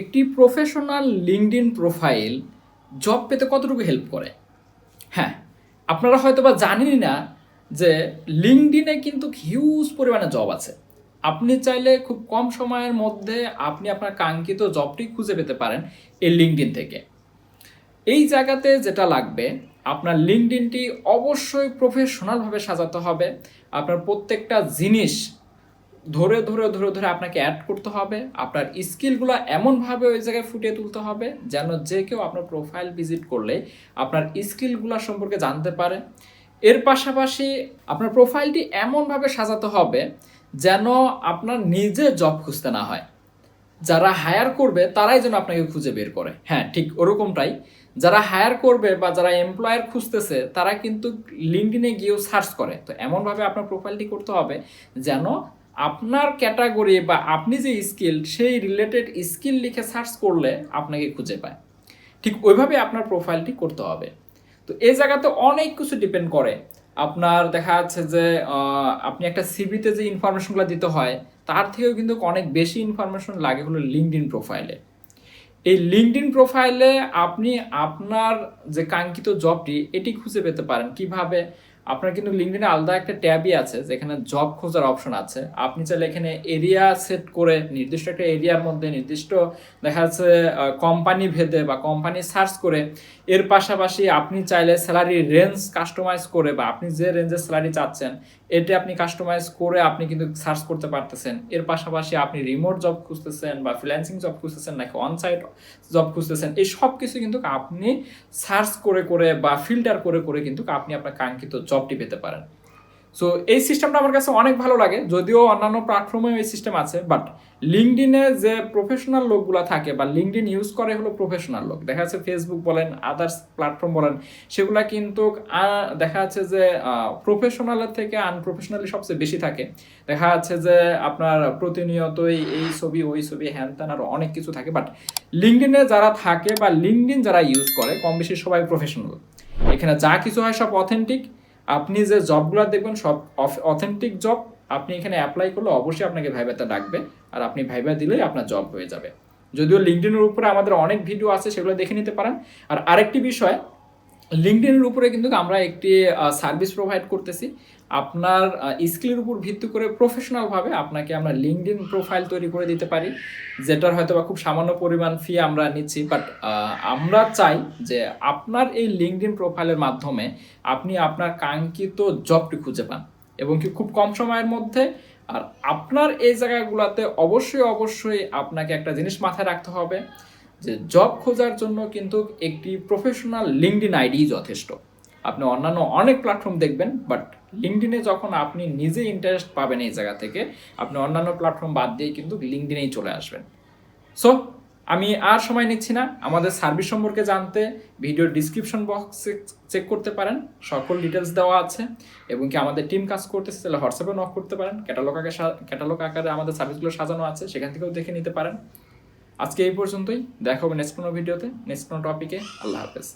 একটি professional LinkedIn profile job পেতে কতটুকু হেল্প করে? হ্যাঁ আপনারা হয়তো বা জানেনই না যে লিঙ্কডইনে কিন্তু হিউজ পরিমাণে জব আছে। আপনি চাইলে খুব কম সময়ের মধ্যে আপনি আপনার কাঙ্ক্ষিত জবটি খুঁজে পেতে পারেন এই লিঙ্কডইন থেকে। এই জায়গাতে যেটা লাগবে, আপনার লিঙ্কডইনটি অবশ্যই প্রফেশনালভাবে সাজাতে হবে। আপনার প্রত্যেকটা জিনিস ধরে ধরে ধরে ধরে আপনাকে অ্যাড করতে হবে। আপনার স্কিলগুলো এমনভাবে ওই জায়গায় ফুটিয়ে তুলতে হবে যেন যে কেউ আপনার প্রোফাইল ভিজিট করলে আপনার স্কিলগুলো সম্পর্কে জানতে পারে। এর পাশাপাশি আপনার প্রোফাইলটি এমনভাবে সাজাতে হবে যেন আপনার নিজে জব খুঁজতে না হয়। যারা হায়ার করবে, তারাই যেন আপনাকে খুঁজে বের করে। হ্যাঁ ঠিক ওরকমটাই। যারা হায়ার করবে বা যারা এমপ্লয়ার খুঁজতেছে, তারা কিন্তু লিঙ্কডিনে গিয়েও সার্চ করে। তো এমনভাবে আপনার প্রোফাইলটি করতে হবে যেন আপনার ক্যাটাগরি বা আপনি যে স্কিল, সেই রিলেটেড স্কিল লিখে সার্চ করলে আপনাকে খুঁজে পায়। ঠিক ওইভাবে আপনার প্রোফাইলটি করতে হবে। তো এই জায়গাতে অনেক কিছু ডিপেন্ড করে। আপনার দেখা যাচ্ছে যে আপনি একটা সিভিতে যে ইনফরমেশনগুলো দিতে হয়, তার থেকেও কিন্তু অনেক বেশি ইনফরমেশন লাগে হলো লিঙ্কডইন প্রোফাইলে এই লিঙ্কডইন প্রোফাইলে আপনি আপনার যে কাঙ্ক্ষিত জবটি এটি খুঁজে পেতে পারেন। কীভাবে? আপনার কিন্তু লিঙ্কডইনে আলাদা একটা ট্যাবই আছে, যেখানে জব খোঁজার অপশন আছে। আপনি চাইলে এখানে এরিয়া সেট করে, নির্দিষ্ট একটা এরিয়ার মধ্যে, নির্দিষ্ট দেখা যাচ্ছে কোম্পানি ভেদে বা কোম্পানি সার্চ করে, এর পাশাপাশি আপনি চাইলে স্যালারি রেঞ্জ কাস্টমাইজ করে বা আপনি যে রেঞ্জের স্যালারি চাচ্ছেন এটা আপনি কাস্টমাইজ করে আপনি কিন্তু সার্চ করতে পারতেছেন। এর পাশাপাশি আপনি রিমোট জব খুঁজতেছেন বা ফ্রিল্যান্সিং জব খুঁজতেছেন নাকি অনসাইট জব খুঁজতেছেন, এই সব কিছু কিন্তু আপনি সার্চ করে করে বা ফিল্টার করে করে কিন্তু আপনি আপনার কাঙ্ক্ষিত জবটি পেতে পারেন। সো এই সিস্টেমটা আমার কাছে অনেক ভালো লাগে, যদিও অন্যান্য প্ল্যাটফর্মে এই সিস্টেম আছে বাট লিঙ্কডিনে যে প্রফেশনাল লোকগুলো থাকে বা লিঙ্কডিন ইউজ করে হলো প্রফেশনাল লোক। দেখা যাচ্ছে ফেসবুক বলেন আদার্স প্ল্যাটফর্ম বলেন, সেগুলা কিন্তু দেখা যাচ্ছে যে প্রফেশনালের থেকে আনপ্রফেশনালি সবচেয়ে বেশি থাকে। দেখা যাচ্ছে যে, আপনার প্রতিনিয়তই এই ছবি, ওই ছবি, হ্যান ত্যান আরও অনেক কিছু থাকে বাট লিঙ্কডিনে যারা থাকে বা লিঙ্কডিন যারা ইউজ করে কম বেশি সবাই প্রফেশনাল এখানে যা কিছু হয় সব অথেন্টিক আপনি যে জবগুলো দেখবেন সব অথেন্টিক জব আপনি এখানে অ্যাপ্লাই করলে অবশ্যই আপনাকে ভাইবাতে ডাকবে আর আপনি ভাইবা দিলেই আপনার জব হয়ে যাবে। যদিও লিঙ্কডিনের উপরে আমাদের অনেক ভিডিও আছে, সেগুলো দেখে নিতে পারেন। আর আরেকটি বিষয় লিঙ্কডিনের উপরে কিন্তু আমরা একটি সার্ভিস প্রোভাইড করতেছি। আপনার স্কিলের উপর ভিত্তি করে প্রফেশনালভাবে আপনাকে আমরা লিঙ্কডিন প্রোফাইল তৈরি করে দিতে পারি, যেটার হয়তো বা খুব সামান্য পরিমাণ ফি আমরা নিচ্ছি। বাট আমরা চাই যে আপনার এই লিঙ্কডিন প্রোফাইলের মাধ্যমে আপনি আপনার কাঙ্ক্ষিত জবটি খুঁজে পান। এবং কি খুব কম সময়ের মধ্যে, আর আপনার এই জায়গাগুলোতে অবশ্যই অবশ্যই আপনাকে একটা জিনিস মাথায় রাখতে হবে। যে জব খোঁজার জন্য কিন্তু একটি প্রফেশনাল লিঙ্কডিন আইডি যথেষ্ট। আপনি অন্যান্য অনেক প্ল্যাটফর্ম দেখবেন বাট লিঙ্কডিনে যখন আপনি নিজে ইন্টারেস্ট পাবেন এই জায়গা থেকে, আপনি অন্যান্য প্ল্যাটফর্ম বাদ দিয়ে কিন্তু লিঙ্কডিনেই চলে আসবেন। সো আমি আর সময় নিচ্ছি না। আমাদের সার্ভিস সম্পর্কে জানতে ভিডিও ডিসক্রিপশন বক্সে চেক করতে পারেন। সকল ডিটেলস দেওয়া আছে। এবং কি আমাদের টিম কাজ করতেছে, তাহলে হোয়াটসঅ্যাপে নক করতে পারেন। ক্যাটালগ আকারে ক্যাটালগ আকারে আমাদের সার্ভিসগুলো সাজানো আছে, সেখান থেকেও দেখে নিতে পারেন। আজকে এই পর্যন্তই। দেখা হবে নেক্সট কোনো ভিডিওতে নেক্সট কোনো টপিকে আল্লাহ হাফেজ।